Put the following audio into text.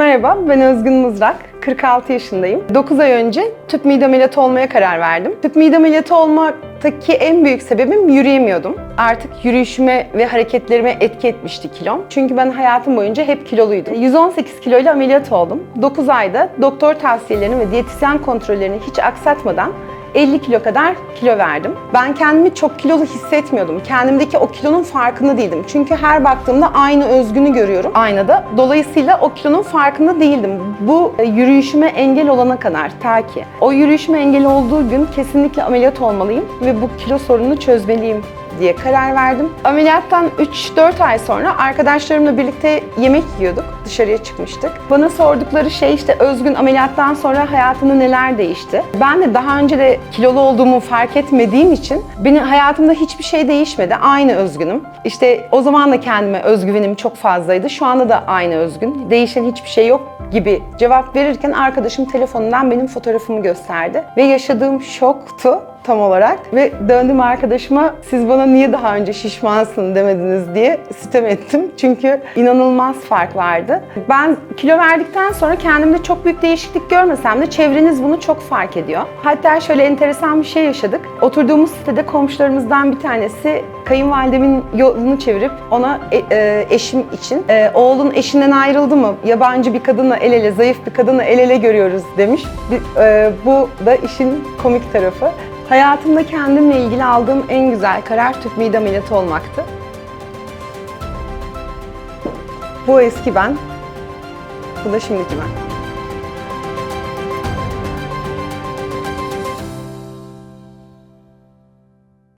Merhaba, ben Özgün Mızrak. 46 yaşındayım. 9 ay önce tüp mide ameliyatı olmaya karar verdim. Tüp mide ameliyatı olmaktaki en büyük sebebim yürüyemiyordum. Artık yürüyüşüme ve hareketlerime etki etmişti kilom. Çünkü ben hayatım boyunca hep kiloluydum. 118 kiloyla ameliyat oldum. 9 ayda doktor tavsiyelerini ve diyetisyen kontrollerini hiç aksatmadan 50 kilo kadar kilo verdim. Ben kendimi çok kilolu hissetmiyordum. Kendimdeki o kilonun farkında değildim. Çünkü her baktığımda aynı özgünü görüyorum aynada. Dolayısıyla o kilonun farkında değildim. Bu e, yürüyüşüme engel olana kadar ta ki. O yürüyüşüme engel olduğu gün kesinlikle ameliyat olmalıyım ve bu kilo sorununu çözmeliyim diye karar verdim. Ameliyattan 3-4 ay sonra arkadaşlarımla birlikte yemek yiyorduk. Dışarıya çıkmıştık. Bana sordukları şey işte Özgün ameliyattan sonra hayatında neler değişti? Ben de daha önce de kilolu olduğumu fark etmediğim için benim hayatımda hiçbir şey değişmedi. Aynı Özgünüm. İşte o zaman da kendime özgüvenim çok fazlaydı. Şu anda da aynı Özgün. Değişen hiçbir şey yok gibi cevap verirken arkadaşım telefonundan benim fotoğrafımı gösterdi. Ve yaşadığım şoktu tam olarak. Ve döndüm arkadaşıma siz bana niye daha önce şişmansın demediniz diye sitem ettim. Çünkü inanılmaz fark vardı. Ben kilo verdikten sonra kendimde çok büyük değişiklik görmesem de çevreniz bunu çok fark ediyor. Hatta şöyle enteresan bir şey yaşadık. Oturduğumuz sitede komşularımızdan bir tanesi kayınvalidemin yolunu çevirip ona e- e, eşim için e, oğlun eşinden ayrıldı mı? Yabancı bir kadınla el ele, zayıf bir kadınla el ele görüyoruz demiş. Bir- e, bu da işin komik tarafı. Hayatımda kendimle ilgili aldığım en güzel karar tüp mide ameliyatı olmaktı. Bu eski ben, bu da şimdiki ben.